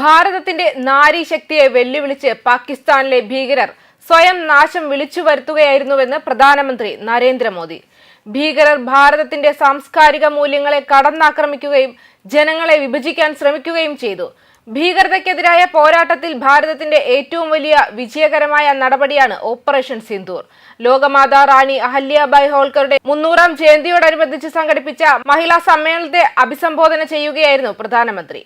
ഭാരതത്തിന്റെ നാരീശക്തിയെ വെല്ലുവിളിച്ച് പാകിസ്ഥാനിലെ ഭീകരർ സ്വയം നാശം വിളിച്ചു വരുത്തുകയായിരുന്നുവെന്ന് പ്രധാനമന്ത്രി നരേന്ദ്രമോദി. ഭീകരർ ഭാരതത്തിന്റെ സാംസ്കാരിക മൂല്യങ്ങളെ കടന്നാക്രമിക്കുകയും ജനങ്ങളെ വിഭജിക്കാൻ ശ്രമിക്കുകയും ചെയ്തു. ഭീകരതയ്ക്കെതിരായ പോരാട്ടത്തിൽ ഭാരതത്തിന്റെ ഏറ്റവും വലിയ വിജയകരമായ നടപടിയാണ് ഓപ്പറേഷൻ സിന്ദൂർ. ലോകമാതാ റാണി അഹല്യാബായ് ഹോൾക്കറുടെ മുന്നൂറാം ജയന്തിയോടനുബന്ധിച്ച് സംഘടിപ്പിച്ച മഹിളാ സമ്മേളനത്തെ അഭിസംബോധന ചെയ്യുകയായിരുന്നു പ്രധാനമന്ത്രി.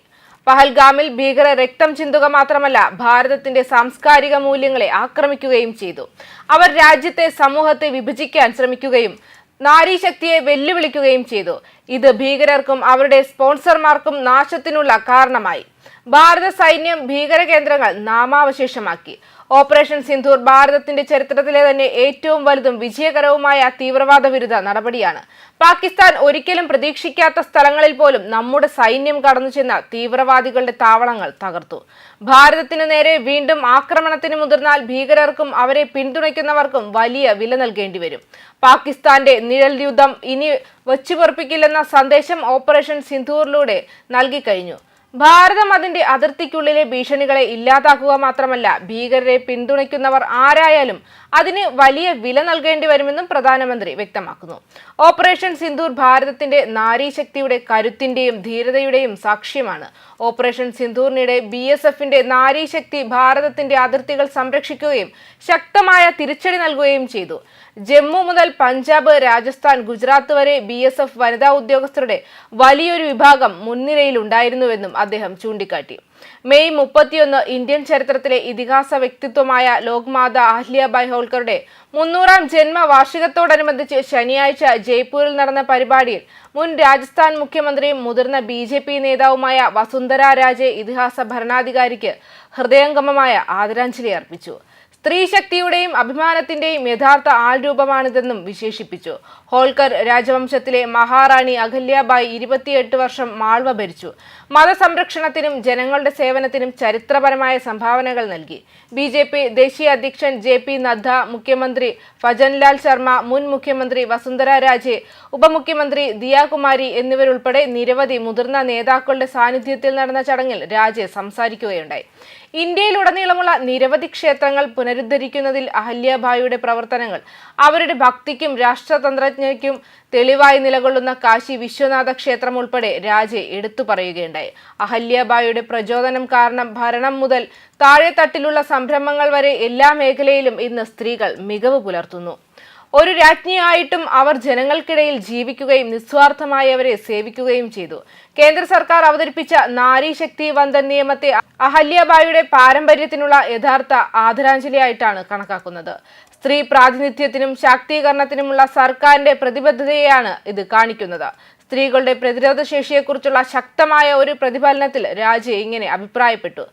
പഹൽഗാമിൽ ഭീകര രക്തം ചിന്തുക മാത്രമല്ല ഭാരതത്തിന്റെ സാംസ്കാരിക മൂല്യങ്ങളെ ആക്രമിക്കുകയും ചെയ്തു. അവർ രാജ്യത്തെ സമൂഹത്തെ വിഭജിക്കാൻ ശ്രമിക്കുകയും നാരീശക്തിയെ വെല്ലുവിളിക്കുകയും ചെയ്തു. ഇത് ഭീകരർക്കും അവരുടെ സ്പോൺസർമാർക്കും നാശത്തിനുള്ള കാരണമായി. ഭാരത സൈന്യം ഭീകര കേന്ദ്രങ്ങൾ നാമാവശേഷമാക്കി. ഓപ്പറേഷൻ സിന്ധൂർ ഭാരതത്തിന്റെ ചരിത്രത്തിലെ തന്നെ ഏറ്റവും വലുതും വിജയകരവുമായ തീവ്രവാദ വിരുദ്ധ നടപടിയാണ്. പാകിസ്ഥാൻ ഒരിക്കലും പ്രതീക്ഷിക്കാത്ത സ്ഥലങ്ങളിൽ പോലും നമ്മുടെ സൈന്യം കടന്നു ചെന്ന തീവ്രവാദികളുടെ താവളങ്ങൾ തകർത്തു. ഭാരതത്തിനു നേരെ വീണ്ടും ആക്രമണത്തിന് മുതിർന്നാൽ ഭീകരർക്കും അവരെ പിന്തുണയ്ക്കുന്നവർക്കും വലിയ വില നൽകേണ്ടി വരും പാകിസ്ഥാന്റെ നിഴൽ യുദ്ധം ഇനി വച്ചുപൊറപ്പിക്കില്ലെന്ന സന്ദേശം ഓപ്പറേഷൻ സിന്ധൂറിലൂടെ നൽകിക്കഴിഞ്ഞു. ഭാരതം അതിന്റെ അതിർത്തിക്കുള്ളിലെ ഭീഷണികളെ ഇല്ലാതാക്കുക മാത്രമല്ല ഭീകരരെ പിന്തുണയ്ക്കുന്നവർ ആരായാലും അതിന് വലിയ വില നൽകേണ്ടി വരുമെന്നും പ്രധാനമന്ത്രി വ്യക്തമാക്കുന്നു. ഓപ്പറേഷൻ സിന്ദൂർ ഭാരതത്തിന്റെ നാരീശക്തിയുടെ കരുത്തിന്റെയും ധീരതയുടെയും സാക്ഷ്യമാണ്. ഓപ്പറേഷൻ സിന്ദൂറിനിടെ ബി എസ് എഫിന്റെ നാരീശക്തി ഭാരതത്തിന്റെ അതിർത്തികൾ സംരക്ഷിക്കുകയും ശക്തമായ തിരിച്ചടി നൽകുകയും ചെയ്തു. ജമ്മു മുതൽ പഞ്ചാബ് രാജസ്ഥാൻ ഗുജറാത്ത് വരെ ബി വനിതാ ഉദ്യോഗസ്ഥരുടെ വലിയൊരു വിഭാഗം മുൻനിരയിലുണ്ടായിരുന്നുവെന്നും അദ്ദേഹം ചൂണ്ടിക്കാട്ടി. മെയ് മുപ്പത്തിയൊന്ന് ഇന്ത്യൻ ചരിത്രത്തിലെ ഇതിഹാസ വ്യക്തിത്വമായ ലോക്മാത അഹ്ലിയബായ് ഹോൾക്കറുടെ മുന്നൂറാം ജന്മവാർഷികത്തോടനുബന്ധിച്ച് ശനിയാഴ്ച ജയ്പൂരിൽ നടന്ന പരിപാടിയിൽ മുൻ രാജസ്ഥാൻ മുഖ്യമന്ത്രിയും മുതിർന്ന ബി ജെ പി നേതാവുമായ വസുന്ധര രാജെ ഇതിഹാസ ഭരണാധികാരിക്ക് ഹൃദയംഗമമായ ആദരാഞ്ജലി അർപ്പിച്ചു. സ്ത്രീശക്തിയുടെയും അഭിമാനത്തിന്റെയും യഥാർത്ഥ ആൾരൂപമാണിതെന്നും വിശേഷിപ്പിച്ചു. ഹോൾക്കർ രാജവംശത്തിലെ മഹാറാണി അഹല്യാബായി ഇരുപത്തിയെട്ട് വർഷം മാൾവ ഭരിച്ചു. മതസംരക്ഷണത്തിനും ജനങ്ങളുടെ സേവനത്തിനും ചരിത്രപരമായ സംഭാവനകൾ നൽകി. ബി ജെ പി ദേശീയ അധ്യക്ഷൻ ജെ പി നദ്ദ മുഖ്യമന്ത്രി ഫജൻലാൽ ശർമ്മ മുൻ മുഖ്യമന്ത്രി വസുന്ധര രാജെ ഉപമുഖ്യമന്ത്രി ദിയാകുമാരി എന്നിവരുൾപ്പെടെ നിരവധി മുതിർന്ന നേതാക്കളുടെ സാന്നിധ്യത്തിൽ നടന്ന ചടങ്ങിൽ രാജെ സംസാരിക്കുകയുണ്ടായി. ഇന്ത്യയിലുടനീളമുള്ള നിരവധി ക്ഷേത്രങ്ങൾ പുനരുദ്ധരിക്കുന്നതിൽ അഹല്യാഭായിയുടെ പ്രവർത്തനങ്ങൾ അവരുടെ ഭക്തിക്കും രാഷ്ട്രതന്ത്രജ്ഞയ്ക്കും തെളിവായി നിലകൊള്ളുന്ന കാശി വിശ്വനാഥ ക്ഷേത്രം ഉൾപ്പെടെ രാജെ എടുത്തു പറയുകയുണ്ടായി. അഹല്യാബായിയുടെ പ്രചോദനം കാരണം ഭരണം മുതൽ താഴെത്തട്ടിലുള്ള സംരംഭങ്ങൾ വരെ എല്ലാ മേഖലയിലും ഇന്ന് സ്ത്രീകൾ മികവ് പുലർത്തുന്നു. ഒരു രാജ്ഞിയായിട്ടും അവർ ജനങ്ങൾക്കിടയിൽ ജീവിക്കുകയും നിസ്വാർത്ഥമായവരെ സേവിക്കുകയും ചെയ്തു. കേന്ദ്ര സർക്കാർ അവതരിപ്പിച്ച നാരീശക്തി വന്ദൻ നിയമത്തെ അഹല്യബായിയുടെ പാരമ്പര്യത്തിനുള്ള യഥാർത്ഥ ആദരാഞ്ജലിയായിട്ടാണ് കണക്കാക്കുന്നത്. സ്ത്രീ പ്രാതിനിധ്യത്തിനും ശാക്തീകരണത്തിനുമുള്ള സർക്കാരിന്റെ പ്രതിബദ്ധതയെയാണ് ഇത് കാണിക്കുന്നത്. സ്ത്രീകളുടെ പ്രതിരോധ ശേഷിയെക്കുറിച്ചുള്ള ശക്തമായ ഒരു പ്രതിഫലനത്തിൽ രാജെ ഇങ്ങനെ അഭിപ്രായപ്പെട്ടു.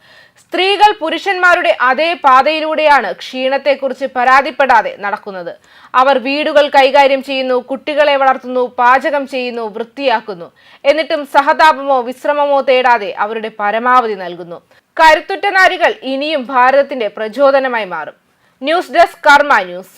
സ്ത്രീകൾ പുരുഷന്മാരുടെ അതേ പാതയിലൂടെയാണ് ക്ഷീണത്തെക്കുറിച്ച് പരാതിപ്പെടാതെ നടക്കുന്നത്. അവർ വീടുകൾ കൈകാര്യം ചെയ്യുന്നു കുട്ടികളെ വളർത്തുന്നു പാചകം ചെയ്യുന്നു വൃത്തിയാക്കുന്നു. എന്നിട്ടും സഹതാപമോ വിശ്രമമോ തേടാതെ അവരുടെ പരമാവധി നൽകുന്നു. കരുത്തുറ്റ നാരികൾ ഇനിയും ഭാരതത്തിന്റെ പ്രചോദനമായി മാറും. News desk Karma news.